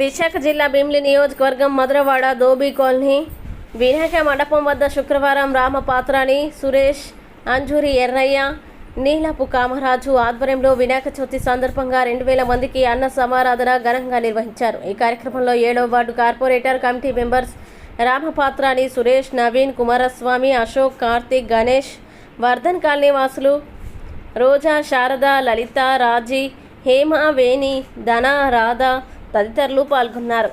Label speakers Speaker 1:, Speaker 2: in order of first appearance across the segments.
Speaker 1: విశాఖ జిల్లా భీమిలి నియోజకవర్గం మధురవాడ దోబీ కాలనీ. వినాయక మండపం వద్ద శుక్రవారం రామపాత్రాణి సురేష్ అంజూరి ఎర్రయ్య నీలపు కామరాజు ఆధ్వర్యంలో వినాయక చవితి సందర్భంగా రెండు వేల మందికి అన్న సమారాధన ఘనంగా నిర్వహించారు. ఈ కార్యక్రమంలో ఏడవ వార్డు కార్పొరేటర్ కమిటీ మెంబర్స్ రామపాత్రాని సురేష్ నవీన్ కుమారస్వామి అశోక్ కార్తీక్ గణేష్ వర్ధన్ కాలనీ వాసులు రోజా శారద లలిత రాజీ హేమ వేణి ధన రాధ తదితరులు పాల్గొన్నారు.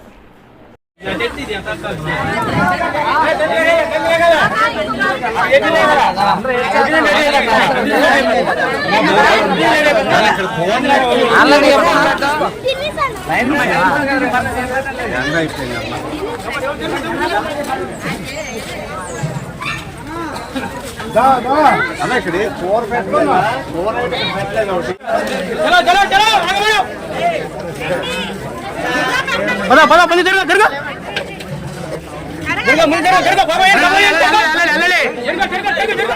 Speaker 2: అన్న ఇక్కడ ఫోర్ పెట్టలేదు ఫోర్ పెట్టలేదు
Speaker 3: పద పద పది జరుగు జరుగు. జరుగు ముందు జరుగు జరుగు బాబా వెళ్ళాలి వెళ్ళాలి వెళ్ళాలి. జరుగు జరుగు జరుగు జరుగు.